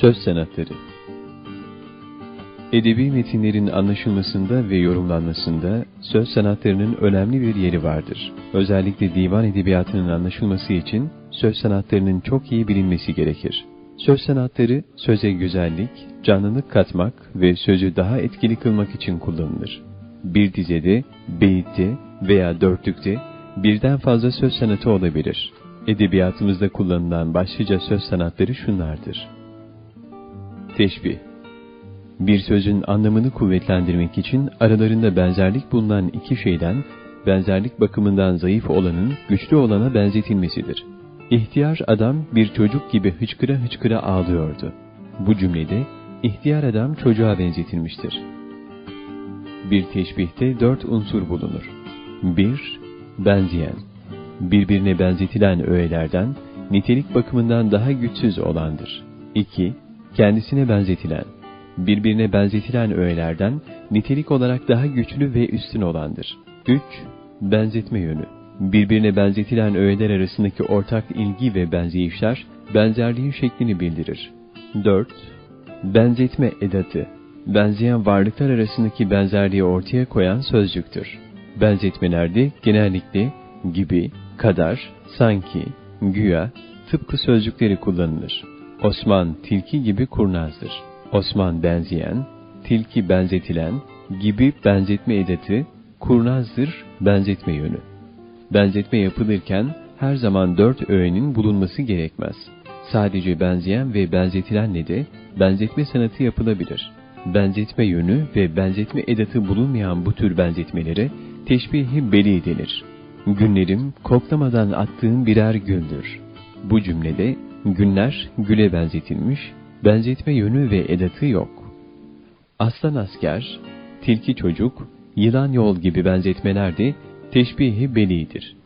Söz sanatları Edebi metinlerin anlaşılmasında ve yorumlanmasında söz sanatlarının önemli bir yeri vardır. Özellikle divan edebiyatının anlaşılması için söz sanatlarının çok iyi bilinmesi gerekir. Söz sanatları söze güzellik, canlılık katmak ve sözü daha etkili kılmak için kullanılır. Bir dizede, beyitte veya dörtlükte birden fazla söz sanatı olabilir. Edebiyatımızda kullanılan başlıca söz sanatları şunlardır. Teşbih Bir sözün anlamını kuvvetlendirmek için aralarında benzerlik bulunan iki şeyden, benzerlik bakımından zayıf olanın güçlü olana benzetilmesidir. İhtiyar adam bir çocuk gibi hıçkıra hıçkıra ağlıyordu. Bu cümlede ihtiyar adam çocuğa benzetilmiştir. Bir teşbihte dört unsur bulunur. 1. Benzeyen Birbirine benzetilen öğelerden nitelik bakımından daha güçsüz olandır. 2. Kendisine benzetilen Birbirine benzetilen öğelerden nitelik olarak daha güçlü ve üstün olandır. 3. Benzetme yönü Birbirine benzetilen öğeler arasındaki ortak ilgi ve benzeyişler benzerliğin şeklini bildirir. 4. Benzetme edatı benzeyen varlıklar arasındaki benzerliği ortaya koyan sözcüktür. Benzetmelerde genellikle gibi, kadar, sanki, güya, tıpkı sözcükleri kullanılır. Osman tilki gibi kurnazdır. Osman benzeyen, tilki benzetilen, gibi benzetme edatı, kurnazdır benzetme yönü. Benzetme yapılırken her zaman dört öğenin bulunması gerekmez. Sadece benzeyen ve benzetilenle de benzetme sanatı yapılabilir benzetme yönü ve benzetme edatı bulunmayan bu tür benzetmelere teşbihi beli denir. Günlerim koklamadan attığım birer güldür. Bu cümlede günler güle benzetilmiş, benzetme yönü ve edatı yok. Aslan asker, tilki çocuk, yılan yol gibi benzetmeler de teşbihi belidir.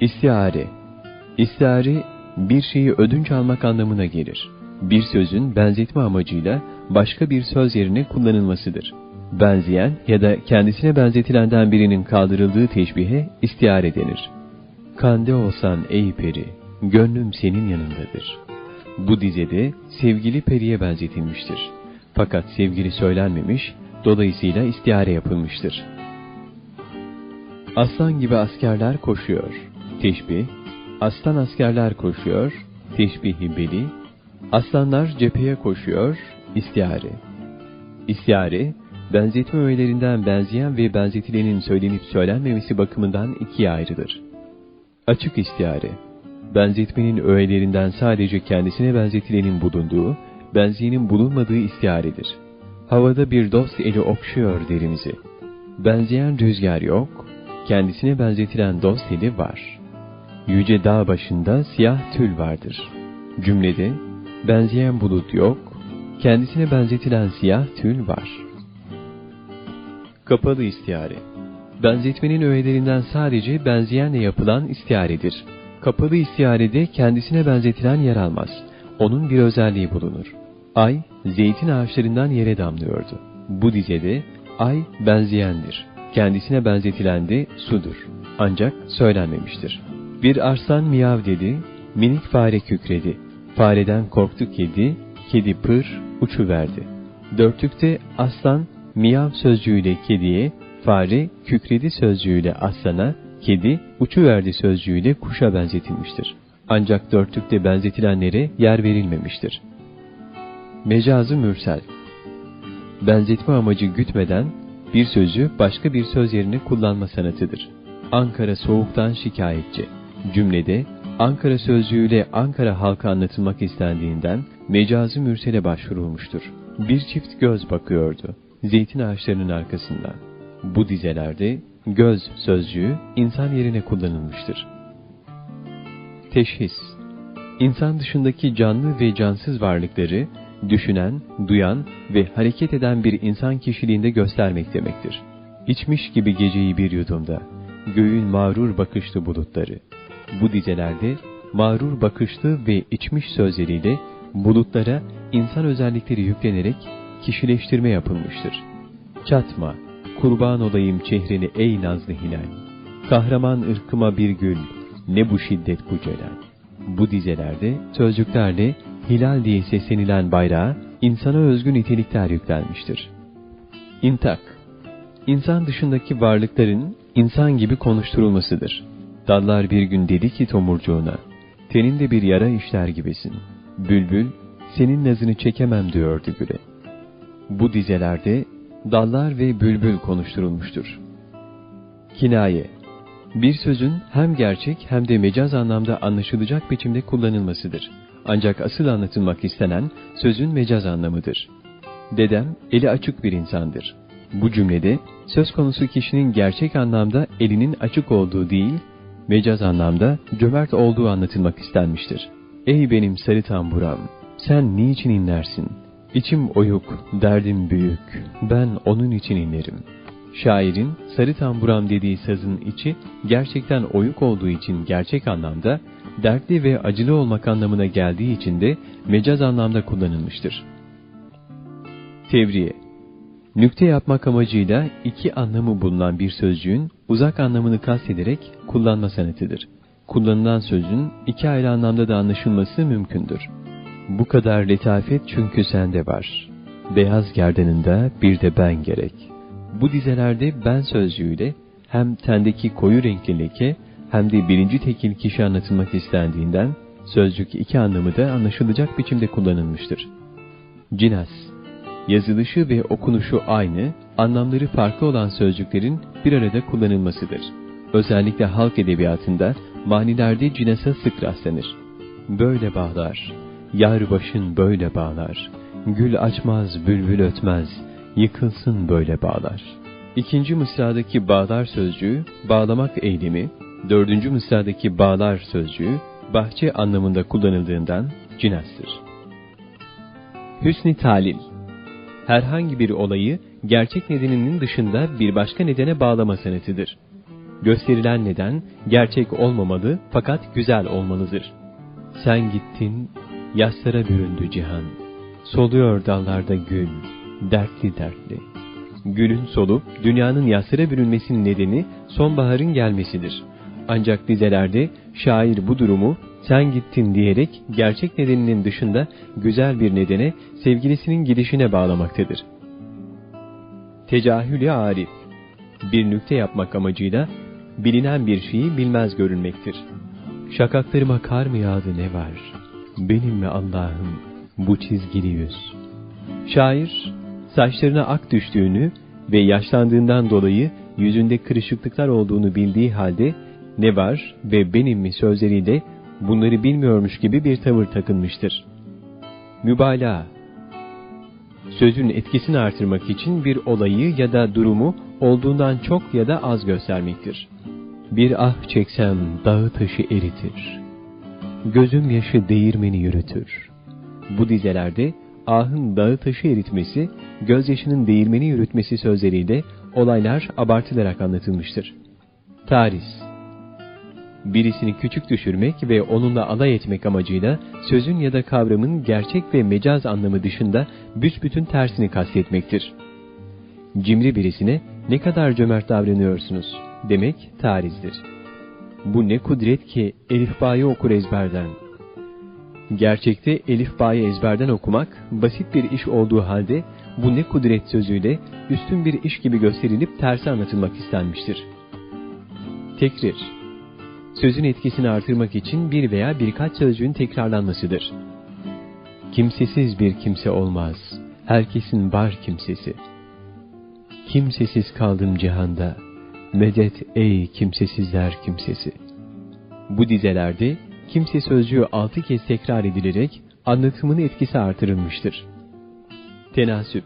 İstiare İstiare bir şeyi ödünç almak anlamına gelir. Bir sözün benzetme amacıyla başka bir söz yerine kullanılmasıdır. Benzeyen ya da kendisine benzetilenden birinin kaldırıldığı teşbihe istiare denir. Kande olsan ey peri, gönlüm senin yanındadır. Bu dizede sevgili periye benzetilmiştir. Fakat sevgili söylenmemiş, dolayısıyla istiare yapılmıştır. Aslan gibi askerler koşuyor. Teşbih, aslan askerler koşuyor, teşbihi beli, aslanlar cepheye koşuyor, İstihare İstihare, benzetme öğelerinden benzeyen ve benzetilenin söylenip söylenmemesi bakımından ikiye ayrılır. Açık istihare, benzetmenin öğelerinden sadece kendisine benzetilenin bulunduğu, benzeyenin bulunmadığı istiharedir. Havada bir dost eli okşuyor derimizi. Benzeyen rüzgar yok, kendisine benzetilen dost eli var. Yüce dağ başında siyah tül vardır. Cümlede, benzeyen bulut yok, kendisine benzetilen siyah tül var. Kapalı istihare Benzetmenin öğelerinden sadece benzeyenle yapılan istiharedir. Kapalı istiharede kendisine benzetilen yer almaz. Onun bir özelliği bulunur. Ay, zeytin ağaçlarından yere damlıyordu. Bu dizede ay benzeyendir. Kendisine benzetilen de sudur. Ancak söylenmemiştir. Bir arslan miyav dedi, minik fare kükredi. Fareden korktu kedi, kedi pır, uçuverdi. Dörtlükte aslan miyav sözcüğüyle kediye, fare kükredi sözcüğüyle aslana, kedi uçuverdi sözcüğüyle kuşa benzetilmiştir. Ancak dörtlükte benzetilenlere yer verilmemiştir. Mecazı mürsel Benzetme amacı gütmeden bir sözü başka bir söz yerine kullanma sanatıdır. Ankara soğuktan şikayetçi. Cümlede Ankara sözcüğüyle Ankara halka anlatılmak istendiğinden mecazi mürsele başvurulmuştur. Bir çift göz bakıyordu, zeytin ağaçlarının arkasından. Bu dizelerde göz sözcüğü insan yerine kullanılmıştır. Teşhis İnsan dışındaki canlı ve cansız varlıkları, düşünen, duyan ve hareket eden bir insan kişiliğinde göstermek demektir. İçmiş gibi geceyi bir yudumda, göğün mağrur bakışlı bulutları. Bu dizelerde mağrur bakışlı ve içmiş sözleriyle bulutlara insan özellikleri yüklenerek kişileştirme yapılmıştır. Çatma, kurban olayım çehrini ey nazlı hilal. Kahraman ırkıma bir gül, ne bu şiddet bu celal. Bu dizelerde sözcüklerle hilal diye seslenilen bayrağa insana özgü nitelikler yüklenmiştir. İntak, insan dışındaki varlıkların insan gibi konuşturulmasıdır. Dallar bir gün dedi ki tomurcuğuna, teninde bir yara işler gibisin. Bülbül, senin nazını çekemem diyordu güle. Bu dizelerde dallar ve bülbül konuşturulmuştur. Kinaye Bir sözün hem gerçek hem de mecaz anlamda anlaşılacak biçimde kullanılmasıdır. Ancak asıl anlatılmak istenen sözün mecaz anlamıdır. Dedem eli açık bir insandır. Bu cümlede söz konusu kişinin gerçek anlamda elinin açık olduğu değil, mecaz anlamda cömert olduğu anlatılmak istenmiştir. Ey benim sarı tamburam, sen niçin inlersin? İçim oyuk, derdim büyük, ben onun için inlerim. Şairin sarı tamburam dediği sazın içi gerçekten oyuk olduğu için gerçek anlamda, dertli ve acılı olmak anlamına geldiği için de mecaz anlamda kullanılmıştır. Tevriye Nükte yapmak amacıyla iki anlamı bulunan bir sözcüğün uzak anlamını kastederek kullanma sanatıdır. Kullanılan sözün iki ayrı anlamda da anlaşılması mümkündür. Bu kadar letafet çünkü sende var. Beyaz gerdanında bir de ben gerek. Bu dizelerde ben sözcüğüyle hem tendeki koyu renkli leke hem de birinci tekil kişi anlatılmak istendiğinden sözcük iki anlamı da anlaşılacak biçimde kullanılmıştır. Cinas Yazılışı ve okunuşu aynı, anlamları farklı olan sözcüklerin bir arada kullanılmasıdır. Özellikle halk edebiyatında manilerde cinasa sık rastlanır. Böyle bağlar, yar başın böyle bağlar, gül açmaz, bülbül ötmez, yıkılsın böyle bağlar. İkinci mısradaki bağlar sözcüğü, bağlamak eylemi, dördüncü mısradaki bağlar sözcüğü, bahçe anlamında kullanıldığından cinastır. Hüsni Talil Herhangi bir olayı gerçek nedeninin dışında bir başka nedene bağlama sanatıdır. Gösterilen neden gerçek olmamalı fakat güzel olmalıdır. Sen gittin, yaslara büründü cihan. Soluyor dallarda gül, dertli dertli. Gülün solup dünyanın yaslara bürünmesinin nedeni sonbaharın gelmesidir. Ancak dizelerde şair bu durumu sen gittin diyerek gerçek nedeninin dışında güzel bir nedene sevgilisinin gidişine bağlamaktadır. Tecahülü arif bir nükte yapmak amacıyla bilinen bir şeyi bilmez görünmektir. Şakaklarıma kar mı yağdı ne var? Benim mi Allah'ım bu çizgili yüz? Şair, saçlarına ak düştüğünü ve yaşlandığından dolayı yüzünde kırışıklıklar olduğunu bildiği halde ne var ve benim mi sözleriyle bunları bilmiyormuş gibi bir tavır takınmıştır. Mübalağa Sözün etkisini artırmak için bir olayı ya da durumu olduğundan çok ya da az göstermektir. Bir ah çeksem dağı taşı eritir. Gözüm yaşı değirmeni yürütür. Bu dizelerde ahın dağı taşı eritmesi, gözyaşının değirmeni yürütmesi sözleriyle olaylar abartılarak anlatılmıştır. Taris birisini küçük düşürmek ve onunla alay etmek amacıyla sözün ya da kavramın gerçek ve mecaz anlamı dışında büsbütün tersini kastetmektir. Cimri birisine ne kadar cömert davranıyorsunuz demek tarizdir. Bu ne kudret ki elifbayı okur ezberden. Gerçekte elifbayı ezberden okumak basit bir iş olduğu halde bu ne kudret sözüyle üstün bir iş gibi gösterilip tersi anlatılmak istenmiştir. Tekrir sözün etkisini artırmak için bir veya birkaç sözcüğün tekrarlanmasıdır. Kimsesiz bir kimse olmaz, herkesin var kimsesi. Kimsesiz kaldım cihanda, medet ey kimsesizler kimsesi. Bu dizelerde kimse sözcüğü altı kez tekrar edilerek anlatımın etkisi artırılmıştır. Tenasüp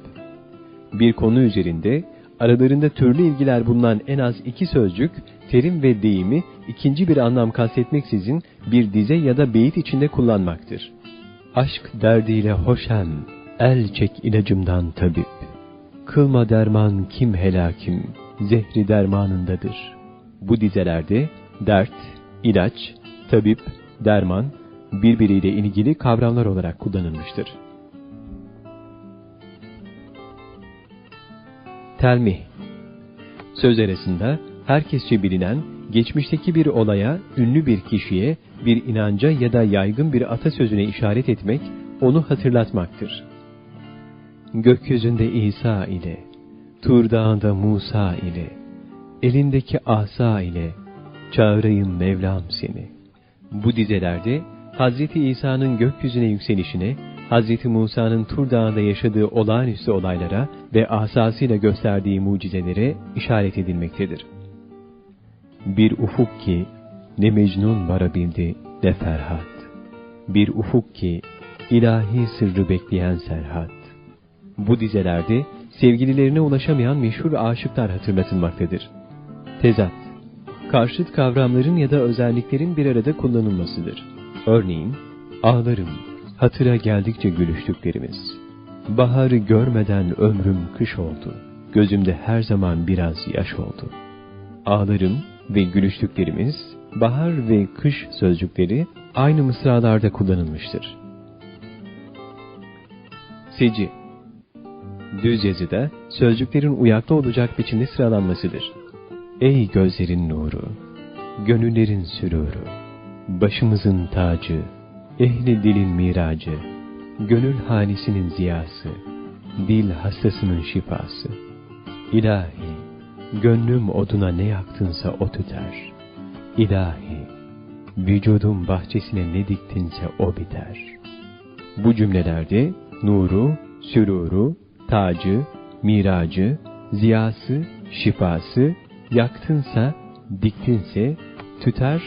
Bir konu üzerinde aralarında türlü ilgiler bulunan en az iki sözcük, terim ve deyimi ikinci bir anlam kastetmeksizin bir dize ya da beyit içinde kullanmaktır. Aşk derdiyle hoşem, el çek ilacımdan tabip. Kılma derman kim helakim, zehri dermanındadır. Bu dizelerde dert, ilaç, tabip, derman birbiriyle ilgili kavramlar olarak kullanılmıştır. Telmih Söz arasında herkesçe bilinen, geçmişteki bir olaya, ünlü bir kişiye, bir inanca ya da yaygın bir atasözüne işaret etmek, onu hatırlatmaktır. Gökyüzünde İsa ile, Tur Dağı'nda Musa ile, elindeki asa ile, çağırayım Mevlam seni. Bu dizelerde Hazreti İsa'nın gökyüzüne yükselişine, Hazreti Musa'nın Tur Dağı'nda yaşadığı olağanüstü olaylara ve asasıyla gösterdiği mucizelere işaret edilmektedir. Bir ufuk ki ne Mecnun varabildi ne Ferhat. Bir ufuk ki ilahi sırrı bekleyen Serhat. Bu dizelerde sevgililerine ulaşamayan meşhur aşıklar hatırlatılmaktadır. Tezat, karşıt kavramların ya da özelliklerin bir arada kullanılmasıdır. Örneğin, ağlarım, hatıra geldikçe gülüştüklerimiz. Baharı görmeden ömrüm kış oldu, gözümde her zaman biraz yaş oldu. Ağlarım ve gülüştüklerimiz, bahar ve kış sözcükleri aynı mısralarda kullanılmıştır. Seci Düz yazıda sözcüklerin uyaklı olacak biçimde sıralanmasıdır. Ey gözlerin nuru, gönüllerin süruru, başımızın tacı, ehli dilin miracı, gönül hanisinin ziyası, dil hastasının şifası. İlahi, gönlüm oduna ne yaktınsa o tüter. İlahi, vücudum bahçesine ne diktinse o biter. Bu cümlelerde nuru, süruru, tacı, miracı, ziyası, şifası, yaktınsa, diktinse, tüter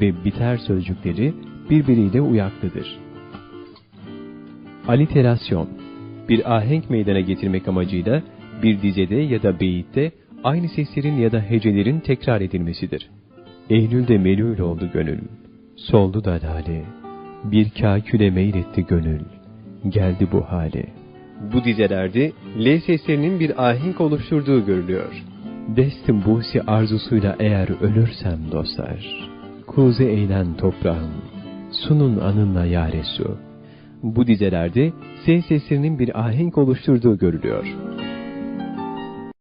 ve biter sözcükleri birbiriyle uyaklıdır. Aliterasyon, bir ahenk meydana getirmek amacıyla bir dizede ya da beyitte aynı seslerin ya da hecelerin tekrar edilmesidir. Eylül'de melul oldu gönül, soldu da lale, bir kâküle meyletti gönül, geldi bu hale. Bu dizelerde L seslerinin bir ahenk oluşturduğu görülüyor. Destim busi arzusuyla eğer ölürsem dostlar, kuze eğlen toprağım, sunun anınla yâresu. Bu dizelerde S seslerinin bir ahenk oluşturduğu görülüyor.